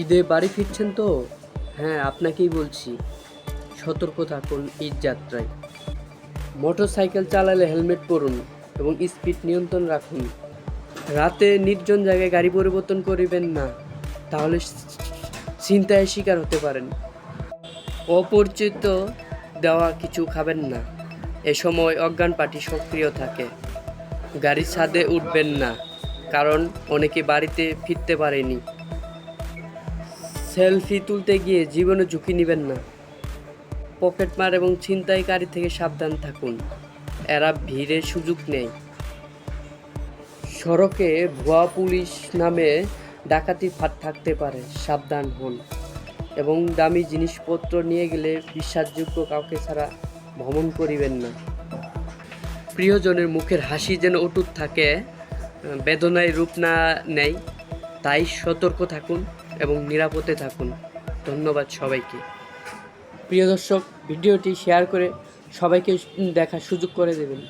ঈদে বাড়ি ফিরছেন তো? হ্যাঁ আপনাকেই বলছি, সতর্ক থাকুন ঈদ যাত্রায়। মোটর সাইকেল চালালে হেলমেট পরুন এবং স্পিড নিয়ন্ত্রণ রাখুন। রাতে নির্জন জায়গায় গাড়ি পরিবর্তন করিবেন না, তাহলে চিন্তায় শিকার হতে পারেন। অপরিচিত দেওয়া কিছু খাবেন না, এ সময় অজ্ঞান পার্টি সক্রিয় থাকে। গাড়ির ছাদে উঠবেন না, কারণ অনেকে বাড়িতে ফিরতে পারেনি। সেলফি তুলতে গিয়ে জীবনে ঝুঁকি নেবেন না। পকেটমার এবং ছিনতাইকারী থেকে সাবধান থাকুন। এরা ভিড়ের সুযোগ নেই। সড়কে ভুয়া পুলিশ নামে ডাকাতি ফাঁদ থাকতে পারে, সাবধান হন। এবং দামি জিনিসপত্র নিয়ে গেলে বিশ্বাসযোগ্য কাউকে ছাড়া ভ্রমণ করিবেন না। প্রিয়জনের মুখের হাসি যেন অটুট থাকে, বেদনায় রূপ না নেয়, তাই সতর্ক থাকুন। এবং নিরাপদে থাকুন। ধন্যবাদ সবাইকে। প্রিয় দর্শক, ভিডিওটি শেয়ার করে সবাইকে দেখার সুযোগ করে দেবেন।